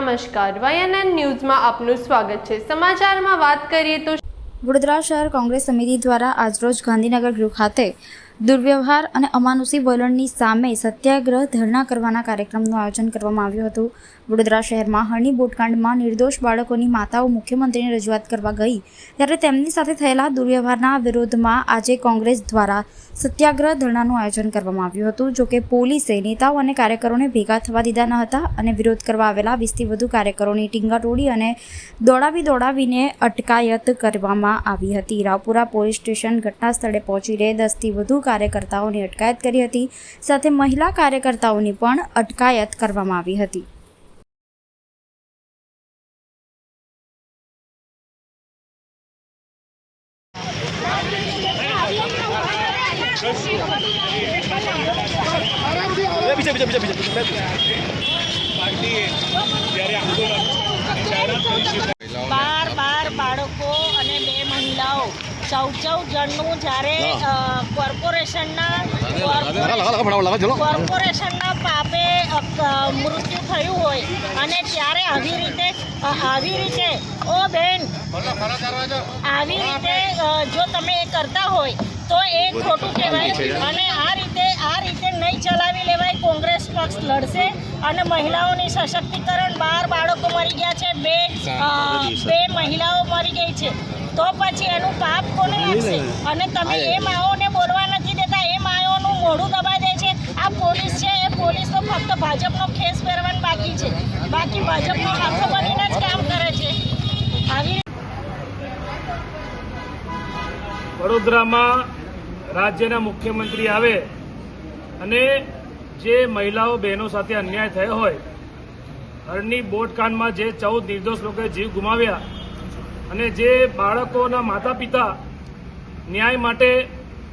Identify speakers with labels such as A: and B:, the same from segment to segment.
A: નમસ્કાર. વાયએનએન ન્યૂઝમાં આપનું સ્વાગત છે. સમાચારમાં વાત કરીએ તો
B: વડોદરા શહેર કોંગ્રેસ સમિતિ દ્વારા આજરોજ ગાંધીનગર ગૃહ ખાતે દુર્વ્યવહાર અને અમાનુષી વલણની સામે સત્યાગ્રહ ધરણા કરવાના કાર્યક્રમનું આયોજન કરવામાં આવ્યું હતું. વડોદરા શહેરમાં હરણી બોટકાંડમાં નિર્દોષ બાળકોની માતાઓ મુખ્યમંત્રીને રજૂઆત કરવા ગઈ. ત્યારે તેમની સાથે થયેલા દુર્વ્યવહારના વિરોધમાં આજે કોંગ્રેસ દ્વારા સત્યાગ્રહ ધરણાનું આયોજન કરવામાં આવ્યું હતું, જોકે પોલીસે નેતાઓ અને કાર્યકરોને ભેગા થવા દીધા ન હતા અને વિરોધ કરવા આવેલા વીસથી વધુ કાર્યકરોની ટીંગાટોડી અને દોડાવી દોડાવીને અટકાયત કરવામાં આવી હતી. રાવપુરા પોલીસ સ્ટેશન ઘટના સ્થળે પહોંચીને દસથી વધુ કાર્યકર્તાઓની અટકાયત કરી હતી. સાથે મહિલા કાર્યકર્તાઓની પણ અટકાયત કરવામાં આવી હતી
C: જાહેરાત કરી છે
D: બાર બાર બાળકો અને બે મહિલાઓ ચૌદ ચૌદ જણનું જ્યારે કોર્પોરેશનના કોર્પોરેશનના પાપે મૃત્યુ થયું હોય અને ત્યારે આવી રીતે આવી રીતે ઓ બેન આવી રીતે જો તમે એ કરતા હોય તો એ ખોટું કહેવાય. અને આ રીતે આ રીતે નહીં ચલાવી લેવાય કોંગ્રેસ પક્ષ લડશે અને મહિલાઓની સશક્તિકરણ બાર બાળકો મરી ગયા છે બે બે મહિલાઓ મરી ગઈ છે. તો પછી એનું પાપ કોને લાગશે? અને તમે એ માઓને બોલવા નથી દેતા એ માઓનું મોઢું દબાઈ દે છે. આ પોલીસ છે એ પોલીસ તો ફક્ત ભાજપનો ખેસ પહેરવાનું બાકી છે. બાકી ભાજપનો હાથો બનીને જ કામ કરે છે. આવી
C: વડોદરામાં રાજ્યના મુખ્યમંત્રી આવે અને જે મહિલાઓ બહેનો સાથે અન્યાય થયો હોય હરની બોટકાંડમાં જે ચૌદ નિર્દોષ લોકોએ જીવ ગુમાવ્યા અને જે બાળકોના માતા પિતા ન્યાય માટે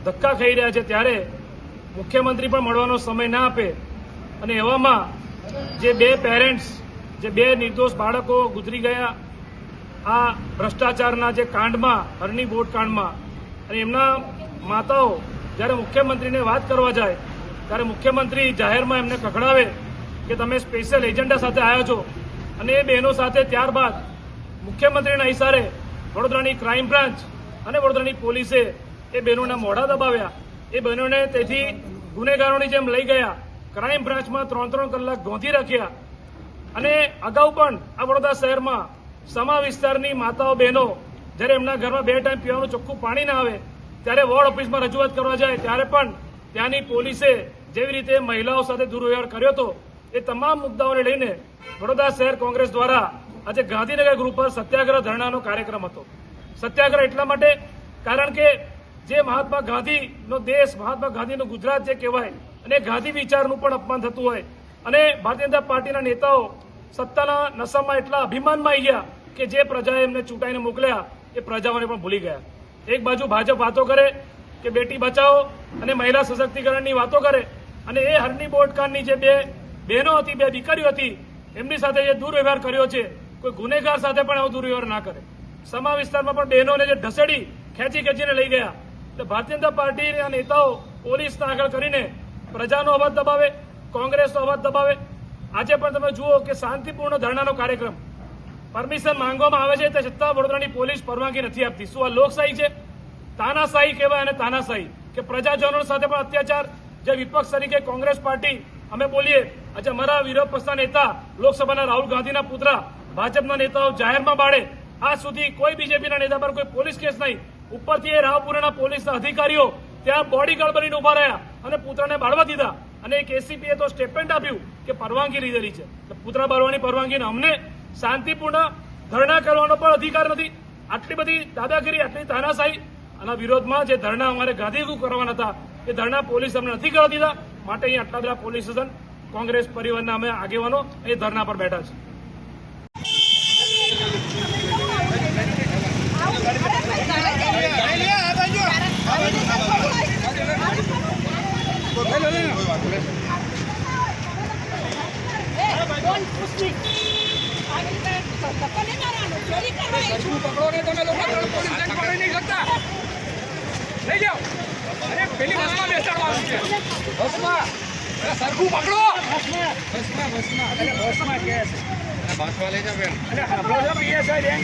C: ધક્કા ખાઈ રહ્યા છે ત્યારે મુખ્યમંત્રી પણ મળવાનો સમય ના આપે અને એવામાં જે બે પેરેન્ટ્સ, જે બે નિર્દોષ બાળકો ગુજરી ગયા, આ ભ્રષ્ટાચારના જે કાંડમાં હરની બોટ કાંડમાં અને એમના માતાઓ જ્યારે મુખ્યમંત્રીને વાત કરવા જાય ત્યારે મુખ્યમંત્રી જાહેરમાં એમને કકડાવે કે તમે સ્પેશિયલ એજન્ડા સાથે આવ્યા છો. અને એ બહેનો સાથે ત્યારબાદ મુખ્યમંત્રીના ઇશારે વડોદરાની ક્રાઇમ બ્રાન્ચ અને વડોદરાની પોલીસે એ બહેનોના મોઢા દબાવ્યા. એ બહેનોને તેથી ગુનેગારોની જેમ લઈ ગયા, ક્રાઇમ બ્રાન્ચમાં ત્રણ ત્રણ કલાક ગોંધી રાખ્યા. અને અગાઉ પણ આ વડોદરા શહેરમાં સમા વિસ્તારની માતાઓ બહેનો જ્યારે એમના ઘરમાં બે ટાઈમ પીવાનું ચોખ્ખું પાણી ના આવે, ત્યારે વોર્ડ ઓફિસમાં રજૂઆત કરવા જાય, ત્યારે પણ ત્યાંની પોલીસે જેવી રીતે મહિલાઓ સાથે દુર્વ્યવહાર કર્યો હતો, એ તમામ મુદ્દાઓને લઈને વડોદરા શહેર કોંગ્રેસ દ્વારા આજે ગાંધીનગર ગ્રુપ પર સત્યાગ્રહ ધરણાનો કાર્યક્રમ હતો. સત્યાગ્રહ એટલા માટે કારણ કે જે મહાત્મા ગાંધીનો દેશ, મહાત્મા ગાંધીનું ગુજરાત જે કહેવાય, અને ગાંધી વિચારનું પણ અપમાન થતું હોય, અને ભારતીય જનતા પાર્ટીના નેતાઓ સત્તાના નશામાં એટલા અભિમાનમાં આવી ગયા કે જે પ્રજાએ એમને ચૂંટાઈને મોકલ્યા, એ પ્રજાઓને પણ ભૂલી ગયા. એક બાજુ ભાજપ વાતો કરે કે બેટી બચાવો અને મહિલા સશક્તિકરણની વાતો કરે. અને એ હરની બોટકાનની જે બે બહેનો હતી, બે દીકરીઓ હતી, એમની સાથે જે દુર્વ્યવહાર કર્યો છે, કોઈ ગુનેગાર સાથે પણ આવો દુર્વ્યવહાર ના કરે. સમા વિસ્તારમાં પણ બહેનોને જે ઢસેડી ખેંચી ખેંચીને લઈ ગયા. એટલે ભારતીય જનતા પાર્ટીના નેતાઓ પોલીસના આગળ કરીને પ્રજાનો અવાજ દબાવે, કોંગ્રેસનો અવાજ દબાવે. આજે પણ તમે જુઓ કે શાંતિપૂર્ણ ધરણાનો કાર્યક્રમ. પરમિશન માંગવામાં આવે છે, તે છતાં વડોદરાની પોલીસ પરવાનગી નથી આપતી. શું આ લોકશાહી છે? તાનાશાહી કહેવાય અને તાનાશાહી, કે પ્રજાજનો સાથે પણ અત્યાચાર. જે વિપક્ષ તરીકે કોંગ્રેસ પાર્ટી, અમે બોલીએ, આજે અમારા વિરોધ પક્ષના નેતા, લોકસભાના રાહુલ ગાંધીના પુત્રા, ભાજપના નેતાઓ જાહેરમાં બાળે. આ સુધી કોઈ બીજેપીના નેતા પર કોઈ પોલીસ કેસ નહીં. ઉપરથી એ રાવપુરાના પોલીસના અધિકારીઓ ત્યાં બોડીગાર્ડ બનીને ઊભા રહ્યા અને પુત્રને બાળવા દીધા. અને એક એસીપીએ તો સ્ટેટમેન્ટ આપ્યું કે પરવાનગી લીધેલી છે. પુત્ર બાળવાની પરવાનગી અમને શાંતિપૂર્ણ ધરણા કરવાનો પણ અધિકાર નથી. આટલી બધી દાદાગીરી, આટલી તાનાશાહી આના વિરોધમાં જે ધરણા અમારે ગાંધીનગર કરવાના હતા એ ધરણા પોલીસ અમને નથી કરવા દીધા. માટે અહીં આટલા બધા પોલીસ સ્ટેશન કોંગ્રેસ પરિવારના અમે આગેવાનો એ ધરણા પર બેઠા છે.
E: પકડો ને તમે લોકો પોલીસ પકડી નહીં શકતા લઈ જાઓ. અરે પેલી બસમાં બેસાડવાનું છે. બસમાં. અરે સરખું પકડો. બસમાં બસમાં. અરે બસમાં કે છે.
C: અને આપણો છે PSI બેન.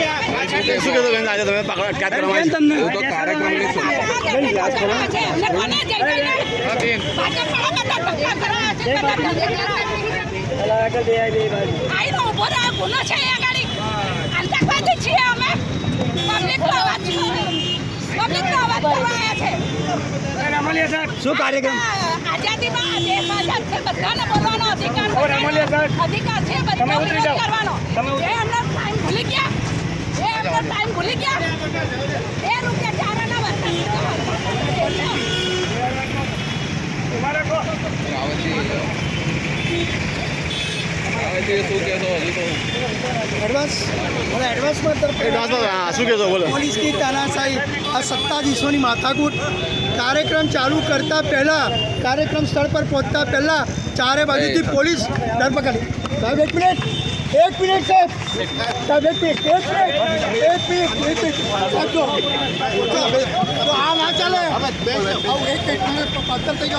F: શું કહેતો બેન આજે તમે પકડ અટકાત કરવા તમને
C: શું કાર્યક્રમ
D: આઝાદીમાં આઝાદ છે બધાને બોલવાનો અધિકાર છે.
C: સાહેબ, તમે
D: બધા
C: ઉતરી
D: વિરોધ
C: જાઓ.
D: કરવાનો
C: તમે ઉતરી-
D: એ એમનો ટાઈમ ભૂલી ગયા એ એમનો ટાઈમ ભૂલી ગયા એ રૂપિયા ચારાના વર્તન
C: તમારે કહો
G: એડવાન્સ મને એડવાન્સમાં તરફ
F: એડવાન્સમાં હા, શું કહેતો બોલો
G: પોલીસની તાનાશાહી આ સત્તાધીશોની માથાકૂટ કાર્યક્રમ ચાલુ કરતા પહેલા કાર્યક્રમ સ્થળ પર પહોંચતા પહેલા ચારે બાજુથી પોલીસ ધરપકડ સાહેબ એક મિનિટ એક મિનિટ સાહેબ. એક મિનિટ એક મિનિટ એક મિનિટ એક મિનિટ. જો તો આ ના ચાલે. આવું એક એક મિનિટ પત્તર થઈ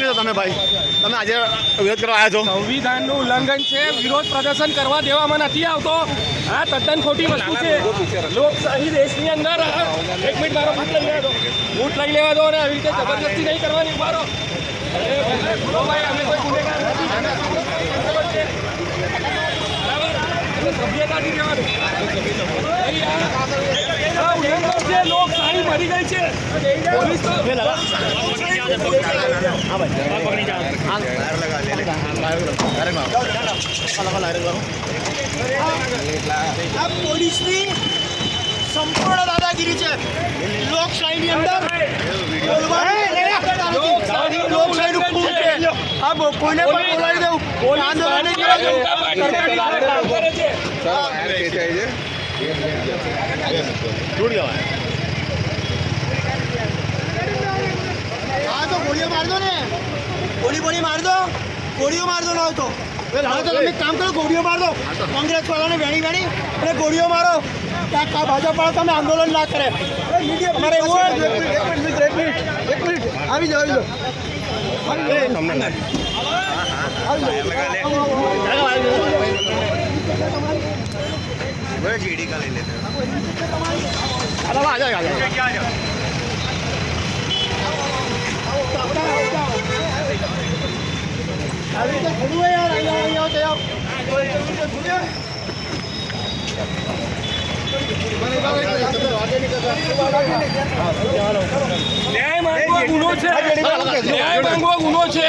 G: ગયો
F: તમે ભાઈ? તમે આજે વિરોધ કરવા આવ્યા છો?
E: સંવિધાનનું ઉલ્લંઘન છે વિરોધ પ્રદર્શન કરવા દેવામાં નથી આવતો. આ તદ્દન ખોટી વસ્તુ છે. લોકશાહી દેશની અંદર એક મિનિટ મારો બૂટ લઈ લેવા દો અને આવી રીતે જબરદસ્તી નહીં કરવાની. ઉભારો લોકશાહી મરી ગઈ છે પોલીસ તો
G: સંપૂર્ણ દાદાગીરી છે. લોકશાહીની અંદર બોલવાનું લોકશાહીનું ખૂન છે આ બો- કોઈને પણ બોલાવી દેવું આંદોલન નહીં કરવા દેવું. હા તો ગોળીઓ માર દો ને. ગોળી બોળી માર દો. ગોળીઓ માર દો ના હોય તો તમે એક કામ કરો ગોળીઓ માર દો. કોંગ્રેસ વાળાને વેણી વેણી અને ગોળીઓ મારો. ભાજપ વાળા તમે આંદોલન ના કરે. અમારે એવું એક મિનિટ એક મિનિટ એક મિનિટ. એક મિનિટ આવી જાઓ આવી જાઓ
F: હાલો, આ જાઓ, આ જાઓ.
G: આવી રીતે થોડું હોય યાર અહીંયા અહીંયા તો યાર
E: ન્યાય માંગવા ગુનો છે ન્યાય માંગવા ગુનો છે